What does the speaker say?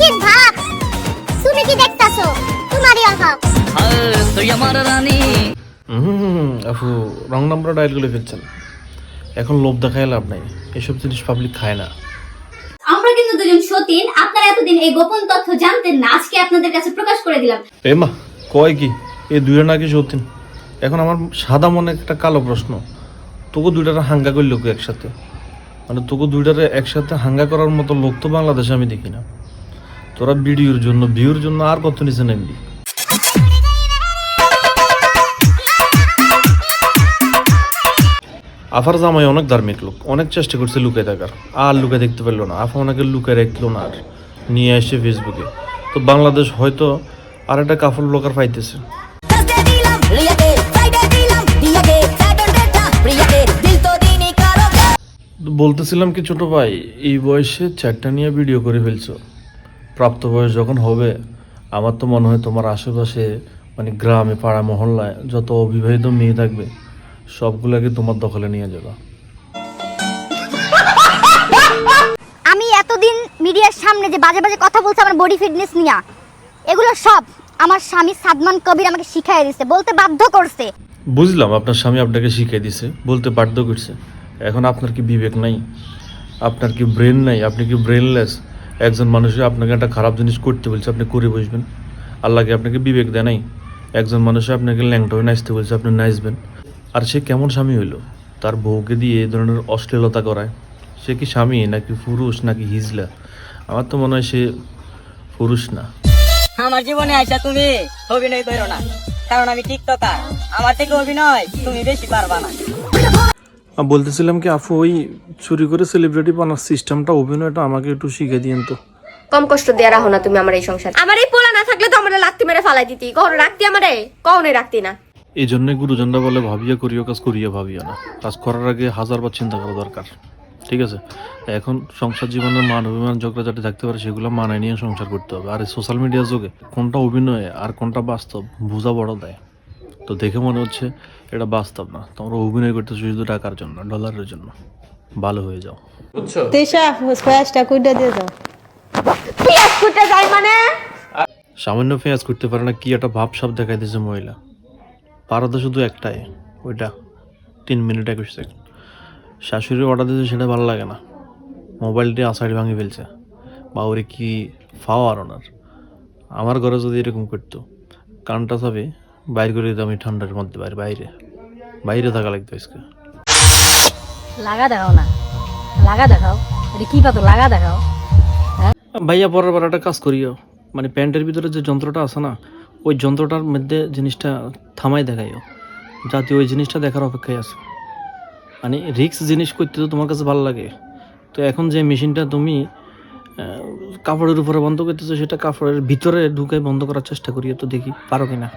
খুশির ভাব তুমি কি দেখতাছো? তোমারই অভাব। আর তুই আমার রানী। হুম আপু রং নাম্বার ডায়াল করে ফেলছেন। এখন লোভ দেখায় লাভ নাই। এসব জিনিস পাবলিক খায় না। আমরা কিন্তু দুজন সতীন আপনারা এতদিন এই গোপন তথ্য জানতেন না আজকে আপনাদের কাছে প্রকাশ করে দিলাম। এ মা কয় কি? এই দুইটা নাকি সত্যিন এখন আমার সাদা মনে একটা কালো প্রশ্ন। তোকে দুইটারে হাঙ্গা করল কি একসাথে? মানে তোকে দুইটারে একসাথে হাঙ্গা করার মতো লোক তো বাংলাদেশে আমি দেখি না। তোরা ভিডিওর জন্য, ভিউর জন্য আর কত নিচে নেমবি? আফার জামাই অনেক ধার্মিক লোক, অনেক চেষ্টা করছে লুকে থাকার। আর লুকে দেখতে পারল না, আফা ওনাকে লুকে রাখল না আর নিয়ে আসে ফেসবুকে তো বাংলাদেশ হয়তো আর একটা কাফল লোকার পাইতেছে। বলতেছিলাম কি, ছোট ভাই, এই বয়সে চারটা নিয়ে ভিডিও করে ফেলছো। প্রাপ্ত বয়স যখন হবে আমার তো মনে হয় তোমার আশেপাশে মানে গ্রামে পাড়া মহল্লায় যত অবিবাহিত মেয়ে থাকবে সবগুলোকে তোমার দখলে নিয়ে যাবা। আমি এতদিন মিডিয়ার সামনে যে বাজে বাজে কথা বলছে আমার বডি ফিটনেস নিয়ে এগুলো সব আমার স্বামী সাদমান কবির আমাকে শিখাই দিছে বলতে বাধ্য করছে। বুঝলাম আপনার স্বামী আপনাকে শিখিয়ে দিছে বলতে বাধ্য করছে। এখন আপনার কি বিবেক নাই? আপনার কি ব্রেন নাই? আপনি কি ব্রেনলেস একজন মানুষের আপনাকে একটা খারাপ জিনিস করতে বলছে, আপনি করে বসবেন। আল্লাহকে আপনাকে বিবেক দেয় নাই। একজন মানুষে আপনাকে ল্যাংটা নাচতে বলছে, আপনি নাচবেন। আর সে কেমন স্বামী হইল? তার বউকে দিয়ে এই ধরনের অশ্লীলতা করায়। সে কি স্বামী, নাকি পুরুষ, নাকি হিজলা? আমার তো মনে হয় সে পুরুষ না। আমার জীবনে আইসা তুমি অভিনয় করো না, কারণ আমি টিকটকার আমার থেকে অভিনয় তুমি বেশি পারবা না। বলতেছিলাম কি আফু ওই চুরি করে সেলিব্রিটি বানার সিস্টেমটা অভিনয়টা আমাকে একটু শিখে দিয়েন তো। কম কষ্ট দেয়া রাখো না তুমি আমার এই সংসার। আমার এই পোলা না থাকলে তো আমার লাত্তি মেরে ফালাই দিতি। কখনো রাখতি আমারে? কখনোই রাখতি না। এই জন্যই গুরুজনরা বলে ভাবিয়া করিও কাজ করিয়া ভাবিও না। কাজ করার আগে হাজারবার চিন্তা করা দরকার। ঠিক আছে? এখন সংসার জীবনের মান অভিমান ঝগড়া যাতে থাকতে পারে সেগুলো মানায় নিয়ে সংসার করতে হবে। আর সোশ্যাল মিডিয়ার যুগে কোনটা অভিনয় আর কোনটা বাস্তব বোঝা বড় দেয়। তো দেখে মনে হচ্ছে এটা বাস্তব না। তোমরা অভিনয় করতেছো শুধু টাকার জন্য ডলারের জন্য। ভালো হয়ে যাও। বুঝছ? তেষা ফয়াসটা কুইটা দিয়ে দাও। পিয়াজ ফুটে যায় মানে? সামান্য পেঁয়াজ করতে পারে না কি একটা ভাব সাপ দেখাই দিয়েছে মহিলা। পারা তো শুধু একটাই ওইটা। তিন মিনিট একুশ সেকেন্ড শাশুড়ি অর্ডার দিয়েছে সেটা ভালো লাগে না। মোবাইলটি আষাঢ়ি ভাঙে ফেলছে। বা ওরে কি ফাও আর ওনার। আমার ঘরে যদি এরকম করতো কানটা চাবে বাইর করে দিতাম আমি ঠান্ডার মধ্যে বাইরে বাইরে। বাইরে থাকা লাগতো আজকে। লাগা দেখাও না। লাগা দেখাও। এটা কি পাতো লাগা দেখাও। ভাইয়া পরের বার একটা কাজ করিও। মানে প্যান্টের ভিতরে যে যন্ত্রটা আছে না ওই যন্ত্রটার মধ্যে জিনিসটা থামাই দেখাইও। যাতে ওই জিনিসটা দেখার অপেক্ষায় আছে। মানে রিক্স জিনিস করতে তো তোমার কাছে ভালো লাগে। তো এখন যে মেশিনটা তুমি আহ, কাপড়ের উপরে বন্ধ করতেছো সেটা কাপড়ের ভিতরে ঢুকে বন্ধ করার চেষ্টা করিও তো দেখি পারো কিনা।